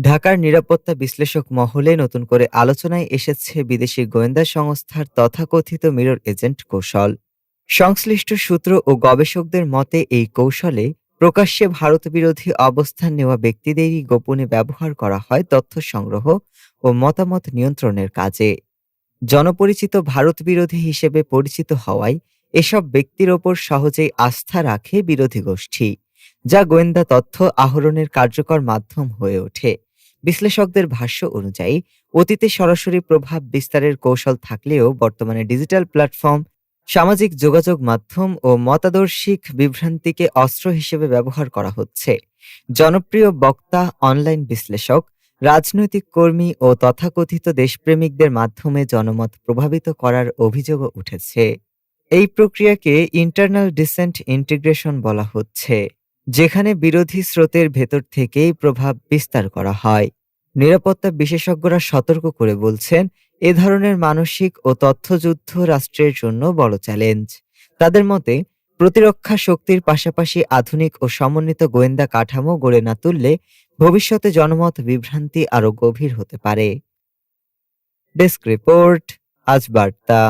ঢাকার নিরাপত্তা বিশ্লেষক মহলে নতুন করে আলোচনায় এসেছে বিদেশি গোয়েন্দা সংস্থার তথাকথিত মিরর এজেন্ট কৌশল। সংশ্লিষ্ট সূত্র ও গবেষকদের মতে, এই কৌশলে প্রকাশ্যে ভারত বিরোধী অবস্থান নেওয়া ব্যক্তিদেরই গোপনে ব্যবহার করা হয় তথ্য সংগ্রহ ও মতামত নিয়ন্ত্রণের কাজে। জনপরিচিত ভারত বিরোধী হিসেবে পরিচিত হওয়ায় এসব ব্যক্তির ওপর সহজেই আস্থা রাখে বিরোধী গোষ্ঠী, যা গোয়েন্দা তথ্য আহরণের কার্যকর মাধ্যম হয়ে ওঠে। বিশ্লেষকদের ভাষ্য অনুযায়ী, অতীতে সরাসরি প্রভাব বিস্তারের কৌশল থাকলেও বর্তমানে ডিজিটাল প্ল্যাটফর্ম, সামাজিক যোগাযোগ মাধ্যম ও মতাদর্শিক বিভ্রান্তিকে অস্ত্র হিসেবে ব্যবহার করা হচ্ছে। জনপ্রিয় বক্তা, অনলাইন বিশ্লেষক, রাজনৈতিক কর্মী ও তথাকথিত দেশপ্রেমিকদের মাধ্যমে জনমত প্রভাবিত করার অভিযোগও উঠেছে। এই প্রক্রিয়াকে ইন্টারনাল ডিসেন্ট ইন্টিগ্রেশন বলা হচ্ছে, যেখানে বিরোধী স্রোতের ভেতর থেকেই প্রভাব বিস্তার করা হয়। নিরাপত্তা বিশেষজ্ঞরা সতর্ক করে বলছেন, এ ধরনের মানসিক ও তথ্যযুদ্ধ রাষ্ট্রের জন্য বড় চ্যালেঞ্জ। তাদের মতে, প্রতিরক্ষা শক্তির পাশাপাশি আধুনিক ও সমন্বিত গোয়েন্দা কাঠামো গড়ে না তুললে ভবিষ্যতে জনমত বিভ্রান্তি আরও গভীর হতে পারে। ডেস্ক রিপোর্ট, আজ বার্তা।